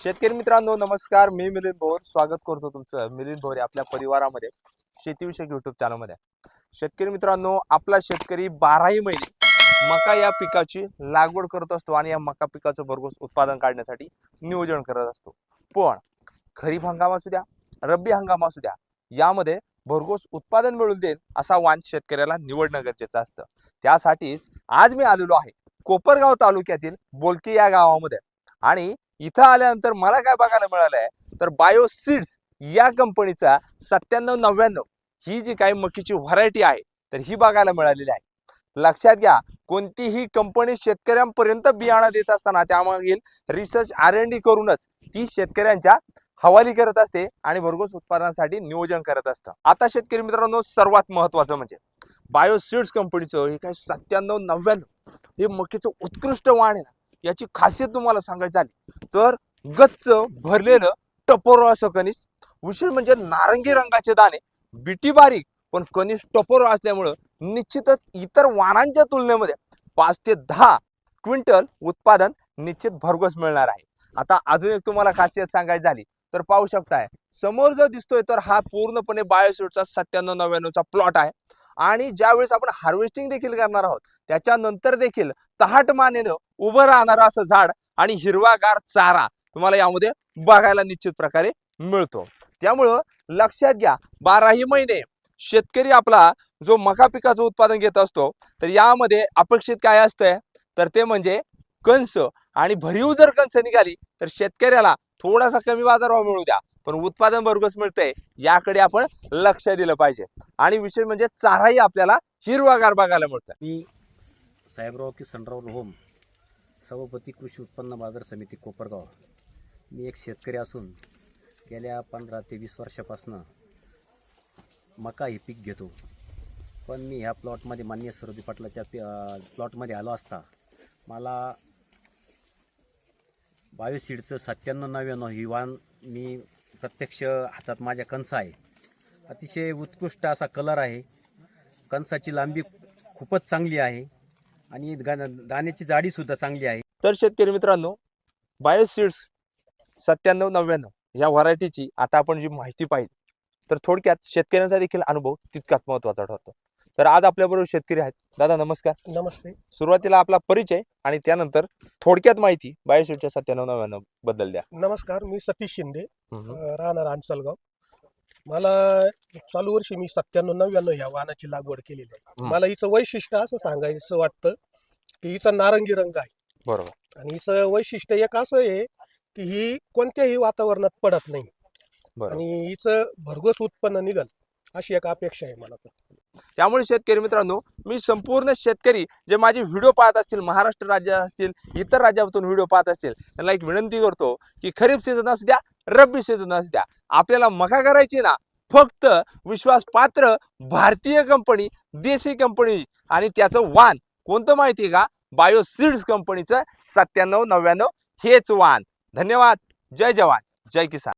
शेतकरी मित्रांनो नमस्कार. मी मिलिंद भोर. स्वागत करतो तुमचं मिलिंद भोर आपल्या परिवारामध्ये शेतीविषयक युट्यूब चॅनलमध्ये शेतकरी मित्रांनो आपला शेतकरी बाराही महिने मका या पिकाची लागवड करत असतो आणि या मका पिकाचं भरघोस उत्पादन काढण्यासाठी नियोजन करत असतो. पण खरीप हंगाम असू द्या रब्बी हंगाम असू द्या यामध्ये भरघोस उत्पादन मिळून देईल असा वाण शेतकऱ्याला निवडणं गरजेचं असतं. त्यासाठीच आज मी आलेलो आहे कोपरगाव तालुक्यातील बोलकी या गावामध्ये. आणि इथं आल्यानंतर मला काय बघायला मिळालंय? तर बायोसीड्स या कंपनीचा सत्त्याण्णव नव्याण्णव ही जी काही मकीची व्हरायटी आहे तर ही बघायला मिळालेली आहे. लक्षात घ्या कोणतीही कंपनी शेतकऱ्यांपर्यंत बियाणं देत असताना त्यामागील रिसर्च आर एन डी करूनच ती शेतकऱ्यांच्या हवाली करत असते आणि भरघोस उत्पादनासाठी नियोजन करत असतं. आता शेतकरी मित्रांनो सर्वात महत्वाचं म्हणजे बायोसीड्स कंपनीचं हे काय सत्त्याण्णव नव्याण्णव हे मकीचं उत्कृष्ट वाण आहे ना. याची खासियत तुम्हाला सांगायची झाली तर गच्च भरलेलं टपोरो असं कनिस उशीर म्हणजे नारंगी रंगाचे दाणे बिटी बारीक पण कनिस टपोरो असल्यामुळं निश्चितच इतर वाणांच्या तुलनेमध्ये पाच ते दहा क्विंटल उत्पादन निश्चित भरघोस मिळणार आहे. आता अजून एक तुम्हाला खासियत सांगायची झाली तर पाहू शकताय समोर जो दिसतोय तर हा पूर्णपणे बायोशूटचा सत्त्याण्णव नव्याण्णवचा प्लॉट आहे. आणि ज्यावेळेस आपण हार्वेस्टिंग देखील करणार आहोत त्याच्यानंतर देखील तहाट मानेनं उभं राहणारं असं झाड आणि हिरवागार चारा तुम्हाला यामध्ये बघायला निश्चित प्रकारे मिळतो. त्यामुळं लक्षात घ्या बाराही महिने शेतकरी आपला जो मका पिकाचं उत्पादन घेत असतो तर यामध्ये अपेक्षित काय असतंय? तर ते म्हणजे कंस आणि भरीव जर कंस निघाली तर शेतकऱ्याला थोडासा कमी बाजारभाव मिळू द्या. पण उत्पादन भरघोस मिळतंय याकडे आपण लक्ष दिलं पाहिजे. आणि विशेष म्हणजे चाराही आपल्याला हिरवागार बघायला मिळतं साहेबराव किसनराव होम सभापती कृषी उत्पन्न बाजार समिती कोपरगाव. मी एक शेतकरी असून गेल्या पंधरा ते वीस वर्षापासनं मका हे पीक घेतो. पण मी ह्या प्लॉटमध्ये मान्य सरोदी पाटलाच्या पी प्लॉटमध्ये आलो असता मला बायोसीडचं सत्त्याण्णव नव्याण्णव ही वाण मी प्रत्यक्ष हातात माझ्या कंस आहे. अतिशय उत्कृष्ट असा कलर आहे. कणसाची लांबी खूपच चांगली आहे. आणि गा- दाण्याची जाडीसुद्धा चांगली आहे. तर शेतकरी मित्रांनो बायोसीड्स सत्त्याण्णव नव्याण्णव या व्हरायटीची आता आपण जी माहिती पाहिली तर थोडक्यात शेतकऱ्यांचा देखील अनुभव तितकाच महत्त्वाचा ठरतो. तर आज आपल्याबरोबर शेतकरी आहेत. दादा नमस्कार. नमस्ते. सुरुवातीला आपला परिचय आणि त्यानंतर थोडक्यात माहिती बायोसीडच्या सत्त्याण्णव नव्याण्णवबद्दल द्या. नमस्कार मी सतीश शिंदे अ, राहणार अंचलगाव मला चालू वर्षी मी सत्त्याण्णव नव्याण्णव ह्या वाहनाची लागवड केलेली आहे. मला हिचं वैशिष्ट्य असं सांगायचं वाटतं की हिचा नारंगी रंग आहे. बरोबर. आणि हिचं वैशिष्ट्य एक असं आहे की ही कोणत्याही वातावरणात पडत नाही. आणि हिचं भरघोस उत्पन्न निघल अशी एक अपेक्षा आहे मला तर. त्यामुळे शेतकरी मित्रांनो मी संपूर्ण शेतकरी जे माझे व्हिडिओ पाहत असतील महाराष्ट्र राज्यात असतील इतर राज्यातून व्हिडिओ पाहत असतील त्यांना एक विनंती करतो की खरीप सीझन असू द्या रब्बी सीझन असत्या द्या. आपल्याला मका करायची ना फक्त विश्वास पात्र भारतीय कंपनी देशी कंपनी आणि त्याचं वाण कोणतं माहिती आहे का? बायो सीड्स कंपनीचं सत्त्याण्णव नव्याण्णव हेच वाण धन्यवाद. जय जवान. जय किसान.